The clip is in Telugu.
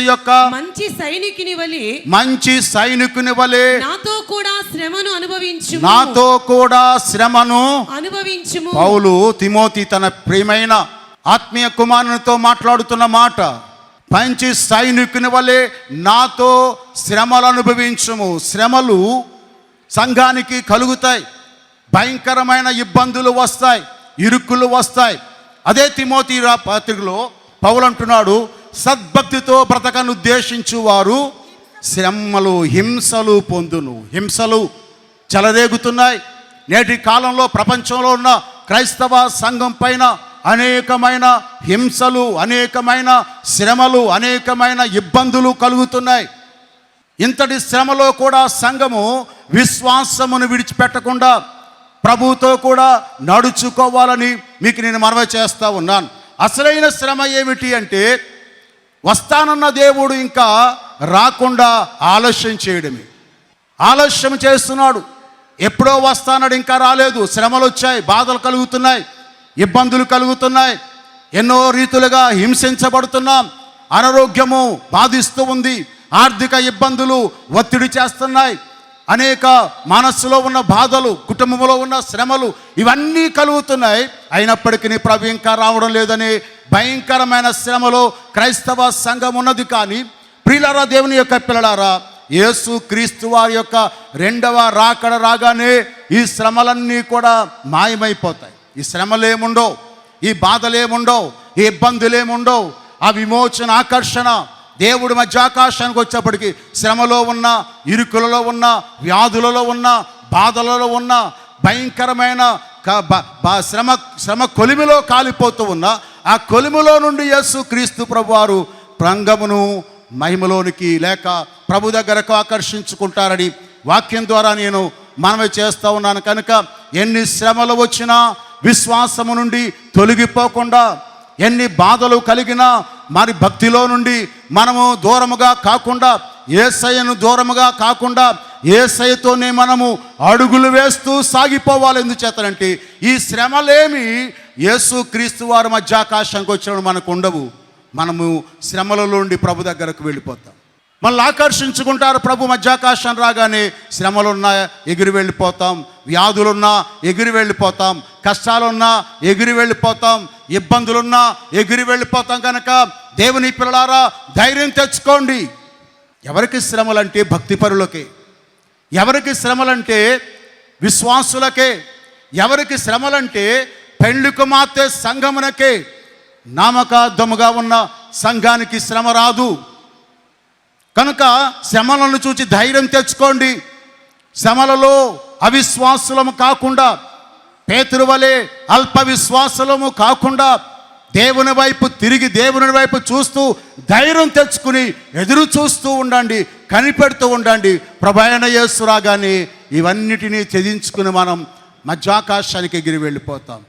యొక్క మంచి సైనికుని వలె మంచి సైనికుని వలె నాతో కూడా శ్రమను అనుభవించు నాతో కూడా శ్రమను అనుభవించుము. పౌలు తిమోతి తన ప్రియమైన ఆత్మీయ కుమారునితో మాట్లాడుతున్న మాట మంచి సైనికుని వలె నాతో శ్రమలు అనుభవించుము. శ్రమలు సంఘానికి కలుగుతాయి భయంకరమైన ఇబ్బందులు వస్తాయి ఇరుకులు వస్తాయి. అదే తిమోతి రా పత్రికలో పౌలు అంటున్నాడు సద్భక్తితో బ్రతకను ఉద్దేశించు వారు శ్రమలు హింసలు పొందును. హింసలు చెలరేగుతున్నాయి. నేటి కాలంలో ప్రపంచంలో ఉన్న క్రైస్తవ సంఘం పైన అనేకమైన హింసలు అనేకమైన శ్రమలు అనేకమైన ఇబ్బందులు కలుగుతున్నాయి. ఇంతటి శ్రమలో కూడా సంఘము విశ్వాసమును విడిచిపెట్టకుండా ప్రభుతో కూడా నడుచుకోవాలని మీకు నేను మనవి చేస్తూ ఉన్నాను. అసలైన శ్రమ ఏమిటి అంటే వస్తానన్న దేవుడు ఇంకా రాకుండా ఆలస్యం చేయడమే. ఆలస్యం చేస్తున్నాడు. ఎప్పుడో వస్తానడు ఇంకా రాలేదు. శ్రమలు వచ్చాయి బాధలు కలుగుతున్నాయి ఇబ్బందులు కలుగుతున్నాయి. ఎన్నో రీతులుగా హింసించబడుతున్నాం. అనారోగ్యము బాధిస్తూ ఉంది. ఆర్థిక ఇబ్బందులు ఒత్తిడి చేస్తున్నాయి. అనేక మనస్సులో ఉన్న బాధలు కుటుంబంలో ఉన్న శ్రమలు ఇవన్నీ కలుగుతున్నాయి. అయినప్పటికీ ప్రభు ఇంకా రావడం లేదని భయంకరమైన శ్రమలో క్రైస్తవ సంఘం ఉన్నది కానీ ప్రియులారా దేవుని యొక్క పిల్లలారా యేసు క్రీస్తు వారి యొక్క రెండవ రాకడ రాగానే ఈ శ్రమలన్నీ కూడా మాయమైపోతాయి. ఈ శ్రమలేముండవు ఈ బాధలేముండవు ఈ ఇబ్బందులేముండవు ఆ విమోచన ఆకర్షణ దేవుడి మధ్య ఆకాశానికి వచ్చేప్పటికి శ్రమలో ఉన్న ఇరుకులలో ఉన్న వ్యాధులలో ఉన్న బాధలలో ఉన్న భయంకరమైన శ్రమ శ్రమ కొలిమిలో కాలిపోతూ ఉన్న ఆ కొలుములో నుండి యేసు క్రీస్తు ప్రభువారు ప్రంగమును మహిమలోనికి లేక ప్రభు దగ్గరకు ఆకర్షించుకుంటారని వాక్యం ద్వారా నేను మనవి చేస్తూ ఉన్నాను. కనుక ఎన్ని శ్రమలు వచ్చినా విశ్వాసము నుండి తొలగిపోకుండా ఎన్ని బాధలు కలిగినా మరి భక్తిలో నుండి మనము దూరముగా కాకుండా ఏసయ్యను దూరముగా కాకుండా ఏసయ్యతోనే మనము అడుగులు వేస్తూ సాగిపోవాలి. ఎందుచేతనంటే ఈ శ్రమలేమి యేసు క్రీస్తు వారి మధ్య ఆకాశానికి వచ్చినప్పుడు మనకు ఉండవు. మనము శ్రమలలో ఉండి ప్రభు దగ్గరకు వెళ్ళిపోతాం. మళ్ళీ ఆకర్షించుకుంటారు ప్రభు మధ్యాకాశం రాగానే శ్రమలున్నా ఎగిరి వెళ్ళిపోతాం. వ్యాధులున్నా ఎగిరి వెళ్ళిపోతాం. కష్టాలున్నా ఎగిరి వెళ్ళిపోతాం. ఇబ్బందులున్నా ఎగిరి వెళ్ళిపోతాం కనుక దేవుని పిల్లలారా ధైర్యం తెచ్చుకోండి. ఎవరికి శ్రమలంటే భక్తిపరులకే? ఎవరికి శ్రమలంటే విశ్వాసులకే? ఎవరికి శ్రమలంటే పెళ్ళి కుమార్తె సంఘమునకే నామకార్థముగా ఉన్న సంఘానికి శ్రమ రాదు. కనుక శ్రమలను చూచి ధైర్యం తెచ్చుకోండి. శ్రమలలో అవిశ్వాసులము కాకుండా పేతురు వలె అల్ప విశ్వాసులము కాకుండా దేవుని వైపు తిరిగి దేవుని వైపు చూస్తూ ధైర్యం తెచ్చుకుని ఎదురు చూస్తూ ఉండండి కనిపెడుతూ ఉండండి. ప్రభాయణ యేసు రాగానే ఇవన్నిటినీ త్యజించుకుని మనం మధ్యాకాశానికి ఎగిరి వెళ్ళిపోతాం.